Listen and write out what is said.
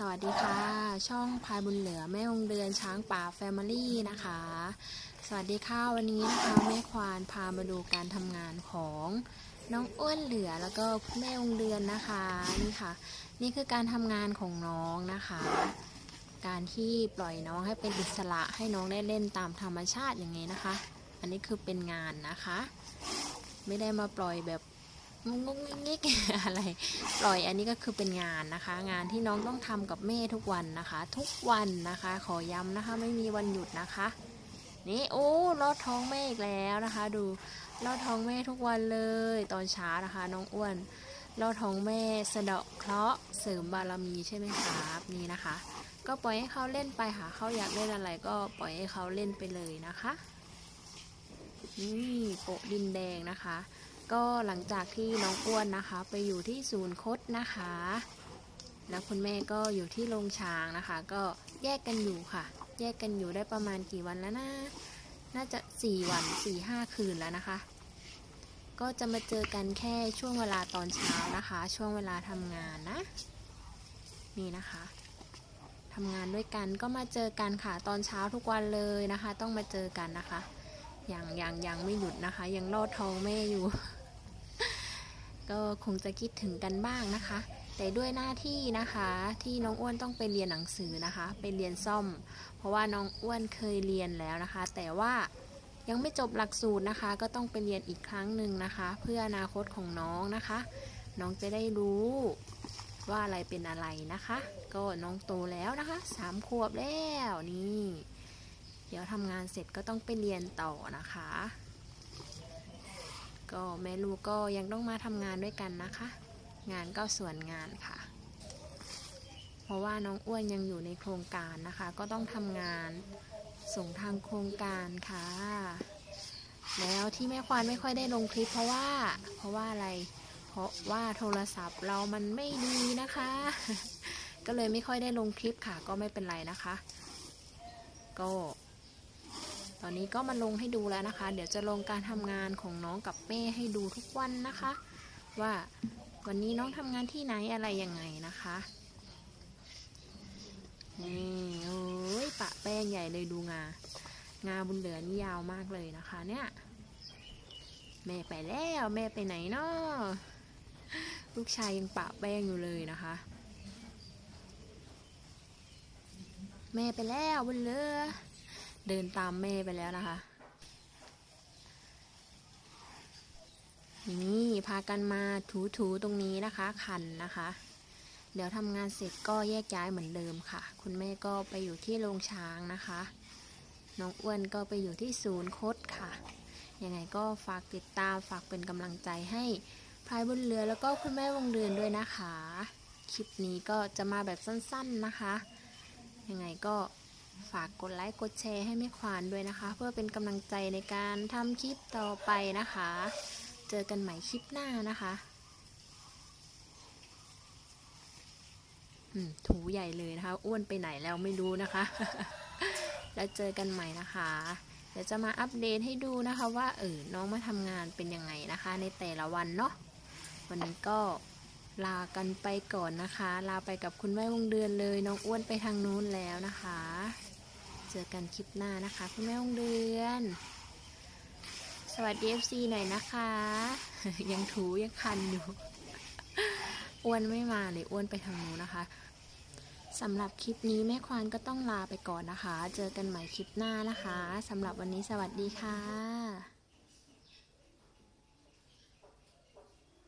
สวัสดีค่ะ ช่องพายบุญเหลือแม่องเดือนช้างป่าแฟมิลี่นะคะ สวัสดีค่ะวันนี้นะคะแม่ควานพามาดูการทำงานของน้องอ้วนเหลือแล้วก็แม่องเดือนนะคะนี่ค่ะ นี่คือการทำงานของน้องนะคะ การที่ปล่อยน้องให้เป็นอิสระให้น้องได้เล่นตามธรรมชาติอย่างนี้นะคะ อันนี้คือเป็นงานนะคะ ไม่ได้มาปล่อยแบบ งงงงิกๆอะไรปล่อยอันนี้ก็คือเป็นงานนะคะ งานที่น้องต้องทำกับแม่ทุกวันนะคะ ทุกวันนะคะ ขอย้ำนะคะ ไม่มีวันหยุดนะคะ นี่โอ้ลอดท้องแม่อีกแล้วนะคะ ดูลอดท้องแม่ทุกวันเลย ตอนเช้านะคะ น้องอ้วนลอดท้องแม่สะเดาะเคราะห์เสริมบารมีใช่ไหมครับนี่นะคะ ก็ปล่อยให้เขาเล่นไปค่ะเขาอยากเล่นอะไรก็ปล่อยให้เขาเล่นไปเลยนะคะนี่โปะดินแดงนะคะ ก็หลังจากที่น้องอ้วนนะคะ ไปอยู่ที่ศูนย์คดนะคะ แล้วคุณแม่ก็อยู่ที่โรงช้างนะคะ ก็แยกกันอยู่ค่ะ แยกกันอยู่ได้ประมาณกี่วันแล้วนะน่าจะสี่วันสี่ห้าคืนแล้วนะคะ ก็จะมาเจอกันแค่ช่วงเวลาตอนเช้านะคะ ช่วงเวลาทำงานนะ นี่นะคะทำงานด้วยกันก็มาเจอกันค่ะตอนเช้าทุกวันเลยนะคะ ต้องมาเจอกันนะคะ อย่างอย่างยังไม่หยุดนะคะ ยังลอดท้องแม่อยู่ ก็คงจะคิดถึงกันบ้างนะคะ แต่ด้วยหน้าที่นะคะที่น้องอ้วนต้องไปเรียนหนังสือนะคะ ไปเรียนซ่อม เพราะว่าน้องอ้วนเคยเรียนแล้วนะคะ แต่ว่ายังไม่จบหลักสูตรนะคะ ก็ต้องไปเรียนอีกครั้งหนึ่งนะคะ เพื่ออนาคตของน้องนะคะ น้องจะได้รู้ว่าอะไรเป็นอะไรนะคะ ก็น้องโตแล้วนะคะสามขวบแล้วนี่ เดี๋ยวทำงานเสร็จก็ต้องไปเรียนต่อนะคะ ก็แม่ลูกก็ยังต้องมาทำงานด้วยกันนะคะ งานก็ส่วนงานค่ะ เพราะว่าน้องอ้วนยังอยู่ในโครงการนะคะ ก็ต้องทำงานส่งทางโครงการค่ะ แล้วที่แม่ควานไม่ค่อยได้ลงคลิปเพราะว่า เพราะว่าอะไร เพราะว่าโทรศัพท์เรามันไม่ดีนะคะ ก็เลยไม่ค่อยได้ลงคลิปค่ะ ก็ไม่เป็นไรนะคะ ก็ อนนี้ก็มาลงให้ดูแล้วนะคะ เดี๋ยวจะลงการทำงานของน้องกับแม่ให้ดูทุกวันนะคะ ว่าวันนี้น้องทำงานที่ไหนอะไรยังไงนะคะนี่โอ้ยปะแป้งใหญ่เลยดูงา งาบุญเหลือนี่ยาวมากเลยนะคะเนี่ย แม่ไปแล้วแม่ไปไหนเนาะลูกชายยังปะแป้งอยู่เลยนะคะ แม่ไปแล้วบุญเหลือ เดินตามแม่ไปแล้วนะคะ นี่พากันมาถูๆตรงนี้นะคะคันนะคะ เดี๋ยวทำงานเสร็จก็แยกย้ายเหมือนเดิมค่ะ คุณแม่ก็ไปอยู่ที่โรงช้างนะคะ น้องอ้วนก็ไปอยู่ที่ศูนย์คดค่ะ ยังไงก็ฝากติดตามฝากเป็นกำลังใจให้พายบนเรือแล้วก็คุณแม่วงเดือนด้วยนะคะ คลิปนี้ก็จะมาแบบสั้นๆนะคะ ยังไงก็ ฝากกดไลค์กดแชร์ให้แม่ควานด้วยนะคะ เพื่อเป็นกำลังใจในการทำคลิปต่อไปนะคะ เจอกันใหม่คลิปหน้านะคะถูใหญ่เลยนะคะ อ้วนไปไหนแล้วไม่รู้นะคะ แล้วเจอกันใหม่นะคะ เดี๋ยวจะมาอัปเดตให้ดูนะคะว่าเออน้องมาทำงานเป็นยังไงนะคะ ในแต่ละวันเนาะวันนี้ก็ลากันไปก่อนนะคะ ลาไปกับคุณแม่วงเดือนเลย น้องอ้วนไปทางนู้นแล้วนะคะ จอกันคลิปหน้านะคะ คุณแม่องเดือน สวัสดีเอฟซีหน่อยนะคะ ยังถูยังคันอยู่ อ้วนไม่มาเลยอ้วนไปทางนู้นนะคะสำหรับคลิปนี้แม่ควานก็ต้องลาไปก่อนนะคะ เจอกันใหม่คลิปหน้านะคะสำหรับวันนี้สวัสดีค่ะ